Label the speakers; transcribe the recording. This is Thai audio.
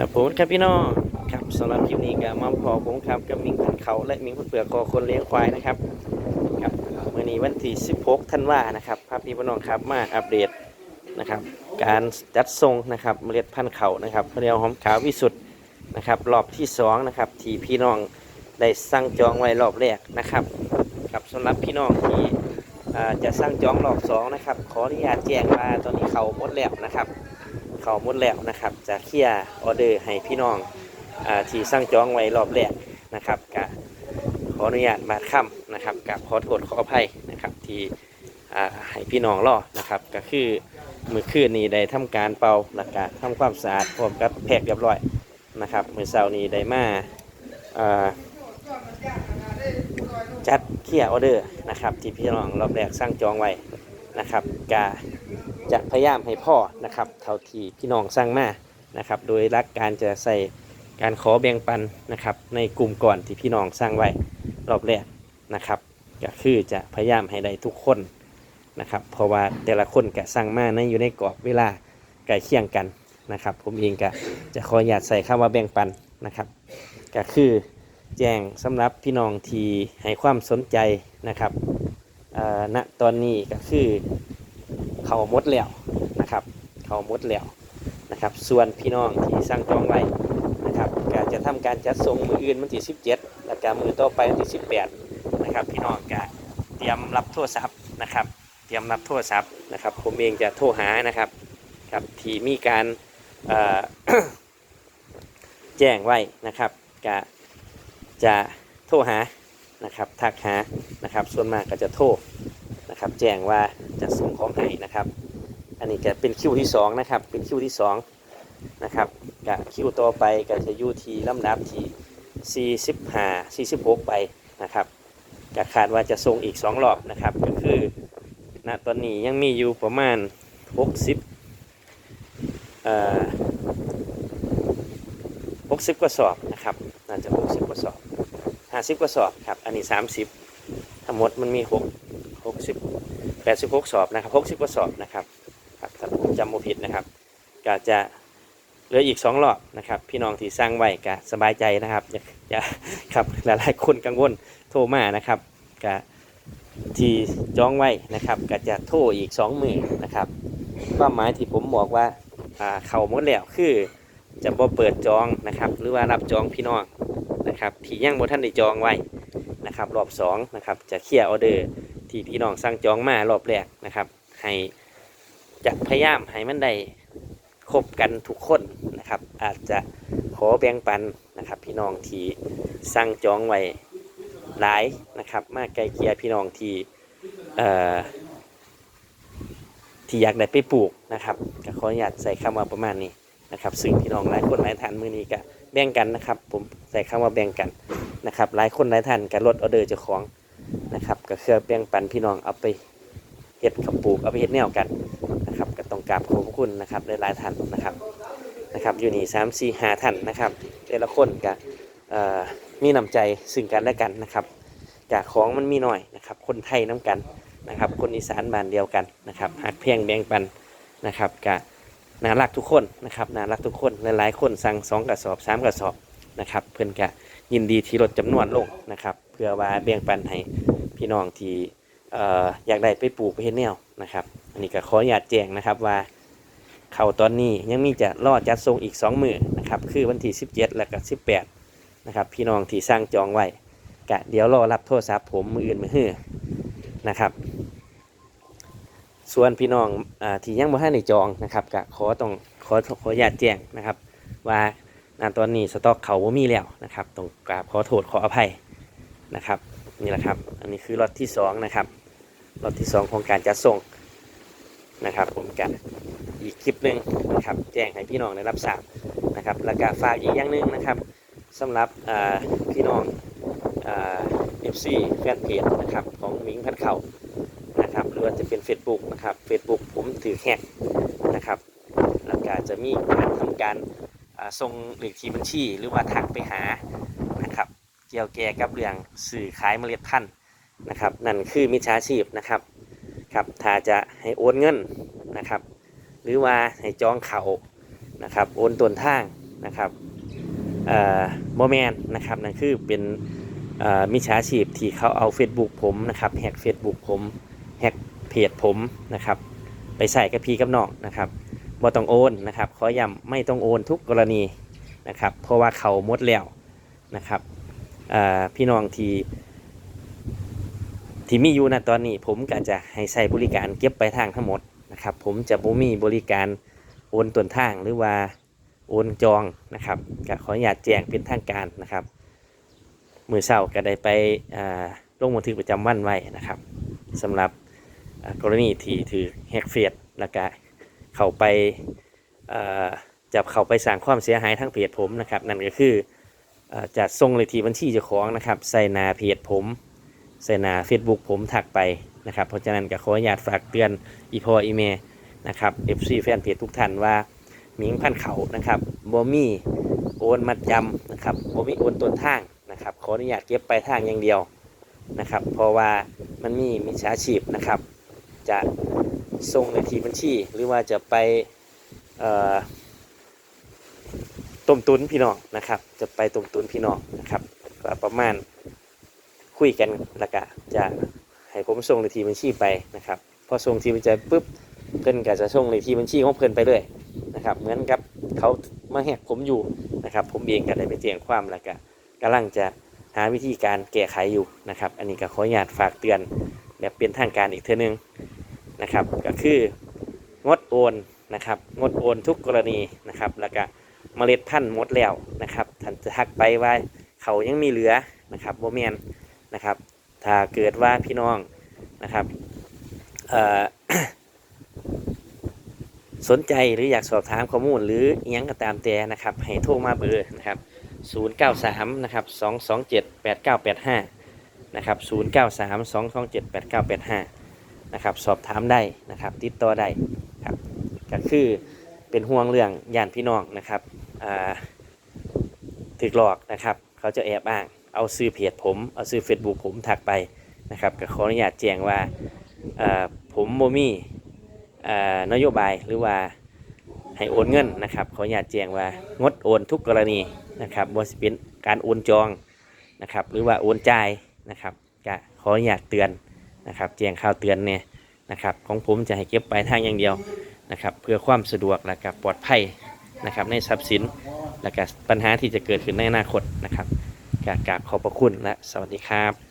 Speaker 1: ครับผมครับพี่น้องครับสำหรับคลิปนี้ก็มาพอผมครับกับมิงพันเขาและมิงพันเปลือกคอคนเลี้ยงควายนะครับครับเมื่อนี้วันที่ 16ธันวานะครับพาพี่พี่น้องครับมาอัปเดตนะครับ การจัดทรงนะครับเมล็ดพันธุ์เขานะครับเรียวหอมขาววิสุทธ์นะครับรอบที่สองนะครับที่พี่น้องได้สั่งจองไว้รอบแรกนะครับครับสำหรับพี่น้องที่จะสั่งจองรอบสองนะครับขออนุญาตแจ้งว่าตอนนี้เขาหมดแล้วนะครับ เขาหมดแล้วนะครับจะเคลียร์ออเดอร์ให้พี่น้องอที่สั่งจองไว้รอบแรกนะครับกะขออนุญาตบาดค่ำนะครับกับขอโทษขออภัยนะครับที่ให้พี่น้องรอนะครับ ก็คือมือคืนนี้ได้ทำการเป่าแล้วก็ทำความสะอาดพร้อมกับแพกเรียบร้อยนะครับมือเสาร์นี้ได้มาจัดเคลียร์ออเดอร์นะครับที่พี่น้องรอบแรกสั่งจองไว้นะครับกะ จะพยายามให้พ่อนะครับเท่าที่พี่น้องสร้างมานะครับ โดยรักการจะใส่การขอแบ่งปันนะครับ ในกลุ่มก่อนที่พี่น้องสร้างไว้รอบแรกนะครับ ก็คือจะพยายามให้ได้ทุกคนนะครับ เพราะว่าแต่ละคนก็สร้างมาในอยู่ในกรอบเวลาใกล้เคียงกันนะครับ ผมเองก็จะขออนุญาตใส่คำว่าแบ่งปันนะครับก็คือแจ้งสำหรับพี่น้องที่ให้ความสนใจนะครับณตอนนี้ก็คือ เขาหมดแล้วนะครับ เขาหมดแล้วนะครับ ส่วนพี่น้องที่สั่งจองไว้นะครับก็จะทำการจัดส่งมืออื่นวันที่ 17 แล้วก็มือต่อไปวันที่ 18 นะครับ พี่น้องก็เตรียมรับโทรศัพท์นะครับ เตรียมรับโทรศัพท์นะครับ ผมเองจะโทรหานะครับครับที่มีการแจ้งไว้นะครับก็จะโทรหานะครับทักหานะครับ ส่วนมากก็จะโทร นะครับ แจ้งว่าจะส่งของให้นะครับ อันนี้จะเป็นคิวที่สองนะครับ เป็นคิวที่สองนะครับกับคิวต่อไปก็จะอยู่ที่ลำดับที่45 46 ไปนะครับก็คาดว่าจะส่งอีก 2 รอบนะครับ ก็คือณตอนนี้ยังมีอยู่ประมาณ 60เอ่อ60กว่าสอบนะครับน่าจะ 60กว่าสอบ 50กว่าสอบครับ อันนี้ 30 ทั้งหมดมันมี 6 60 86 สอบนะครับ 60กว่าสอบนะครับครับถ้าผมจำไม่ผิดนะครับก็จะเหลืออีก 2 รอบนะครับ พี่น้องที่สร้างไว้ก็สบายใจนะครับอย่าครับหลายๆคนกังวลโทรมานะครับก็ที่จองไว้นะครับก็จะโทรอีก2มือนะครับความหมายที่ผมบอกว่าอ่าเขาหมดแล้วคือจะบ่เปิดจองนะครับ หรือว่ารับจองพี่น้องนะครับที่ยังบ่ท่านได้จองไว้นะครับ รอบ2นะครับจะเคลียร์ออเดอร์ ที่พี่น้องสั่งจองมารอบแรกนะครับให้จะพยายามให้มันได้ครบกันทุกคนนะครับ อาจจะขอแบ่งปันนะครับ พี่น้องที่สั่งจองไว้หลายนะครับ มาไกลเกียพี่น้องที่ที่อยากได้ไปปลูกนะครับก็ขออนุญาตใส่คำว่าประมาณนี้นะครับ ซึ่งพี่น้องหลายคนหลายท่านมือนี้ก็แบ่งกันนะครับ ผมใส่คำว่าแบ่งกันนะครับ หลายคนหลายท่านก็ลดออเดอร์เจ้าของ นะครับก็เคือแบ่งปันพี่น้องเอาไปเห็ดขับปลูกเอาไปเห็ดแนวกันนะครับก็ต้องกราบขอบพระคุณนะครับหลายๆท่านนะครับนะครับอยู่นี่สามสี่หาท่านนะครับแต่ละคนก็เอ่อมีน้ำใจซึ่งกันและกันนะครับจากของมันมีหน่อยนะครับคนไทยน้ำกันนะครับคนอีสานบ้านเดียวกันนะครับหักเพียงแบ่งปันนะครับก็น่ารักทุกคนนะครับน่ารักทุกคนหลายๆคนสั่งสองกระสอบสามกระสอบนะครับเพื่อนก็ยินดีที่ลดจำนวนลงนะครับ เพื่อว่าแบ่งปันให้พี่น้องที่อยากได้ไปปลูกไปเฮ็ดแนวนะครับ อันนี้ก็ขออนุญาตแจ้งนะครับว่าเขาตอนนี้ยังมีจะรอจัดส่งอีก2มือนะครับคือวันที่ 17 และก็18นะครับพี่น้องที่สร้างจองไว้กะเดี๋ยวรอรับโทรศัพท์ผมมืออื่นมือฮื้อนะครับ ส่วนพี่น้องอที่ยังบ่ทันได้จองนะครับกะขอต้องขอขออนุญาตแจ้งนะครับ ว่าณตอนนี้สต็อกเขาบ่มีแล้วนะครับต้องกราบขอโทษขออภัย นะครับนี่แหละครับอันนี้คือรถที่สองนะครับรถที่สองของการจัดส่งนะครับผมกันอีกคลิปหนึ่งนะครับแจ้งให้พี่น้องได้รับทราบนะครับแล้วก็ฝากอีกอย่างหนึ่งนะครับสำหรับพี่น้องเอฟซีแฟนเพจนะครับของมิงพันเข่านะครับหรือว่าจะเป็น Facebook นะครับ Facebook ผมถือแฮกนะครับแล้วก็จะมีการทำการส่งเลขที่บัญชีหรือว่าทักไปหา เกี่ยวแก่กับเรื่องสื่อขายเมล็ดพันธุ์นะครับ นั่นคือมิจฉาชีพนะครับครับถ้าจะให้โอนเงินนะครับ หรือว่าให้จองเขานะครับโอนต้นทางนะครับโมแมนนะครับนั่นคือเป็นมิจฉาชีพที่เขาเอา Facebook ผมนะครับแฮก Facebook ผมแฮกเพจผมนะครับไปใส่กับพี่กับน้องนะครับบ่ต้องโอนนะครับขอย้ำไม่ต้องโอนทุกกรณีนะครับเพราะว่าเขาหมดแล้วนะครับ พี่น้องที่ที่มีอยู่ณตอนนี้ ผมก็จะให้ใช้บริการเก็บไปลายทางทั้งหมดนะครับ ผมจะบ่มีบริการโอนต้นทางหรือว่าโอนจองนะครับก็ขออนุญาตแจ้งเป็นทางการนะครับ มือเศร้าก็ได้ไปอ่าลงบันทึกประจำวันไว้นะครับสำหรับกรณีที่ถือแฮกเฟซแล้วก็เข้าไปอ่าจะเข้าไปสร้างความเสียหายทั้งเพจผมนะครับ นั่นก็คือ จะส่งเลขที่บัญชีเจ้าของนะครับใส่หนาเพจผมใส่หนา Facebook ผมถักไปนะครับเพราะฉะนั้นก็ขออนุญาตฝากเตือนอีพออีเมนะครับ FC แฟนเพจทุกท่านว่าหมิงพันเขานะครับบ่มีโอนมัดจำนะครับบ่มีโอนต้นทางนะครับขออนุญาตเก็บไปทางอย่างเดียวนะครับ เพราะว่ามันมีมิจฉาชีพนะครับ จะส่งในทีบัญชีหรือว่าจะไปเอ่อ ต้มตุนพี่น้องนะครับ จะไปต้มตุนพี่น้องนะครับก็ประมาณคุยกันแล้วก็จะให้ผมส่งเลขที่บัญชีไปนะครับพอส่งทีบัญชีปุ๊บเพื่อนก็จะส่งเลขที่บัญชีของเพื่อนไปเลยนะครับ เหมือนกับเขามาแหกผมอยู่นะครับ ผมเองก็ได้ไปแจ้งความแล้วก็กำลังจะหาวิธีการแก้ไขอยู่นะครับ อันนี้ก็ขออนุญาตฝากเตือนแบบเป็นทางการอีกเท่านึงนะครับ ก็คืองดโอนนะครับ งดโอนทุกกรณีนะครับแล้วก็ เมล็ดพันธุ์หมดแล้วนะครับท่านจะทักไปว่าเขายังมีเหลือนะครับโมเมนนะครับ ถ้าเกิดว่าพี่น้องนะครับสนใจหรืออยากสอบถามข้อมูลหรือยังก็ตามแต่นะครับ ให้โทรมาเบอร์นะครับ093นะครับ227 8985นะครับ093 227 8985นะครับสอบถามได้นะครับ ติดต่อได้ครับก็คือเป็นห่วงเรื่องย่านพี่น้องนะครับ ถึกหลอกนะครับ เขาจะแอบอ้าง เอาซื้อเพจผม เอาซื้อ Facebook ผมถักไปนะครับก็ขออนุญาตแจ้งว่าผมโมมี่นโยบายหรือว่าให้โอนเงินนะครับขออนุญาตแจ้งว่างดโอนทุกกรณีนะครับบ่ว่าสิเป็นการโอนจองนะครับ หรือว่าโอนจ่ายนะครับก็ขออนุญาตเตือนนะครับแจ้งข่าวเตือนเนี่ยนะครับ ของผมจะให้เก็บปลายทางอย่างเดียวนะครับ เพื่อความสะดวกและก็ปลอดภัย นะครับในทรัพย์สินและก็ปัญหาที่จะเกิดขึ้นในอนาคตนะครับกราบขอบพระคุณและสวัสดีครับ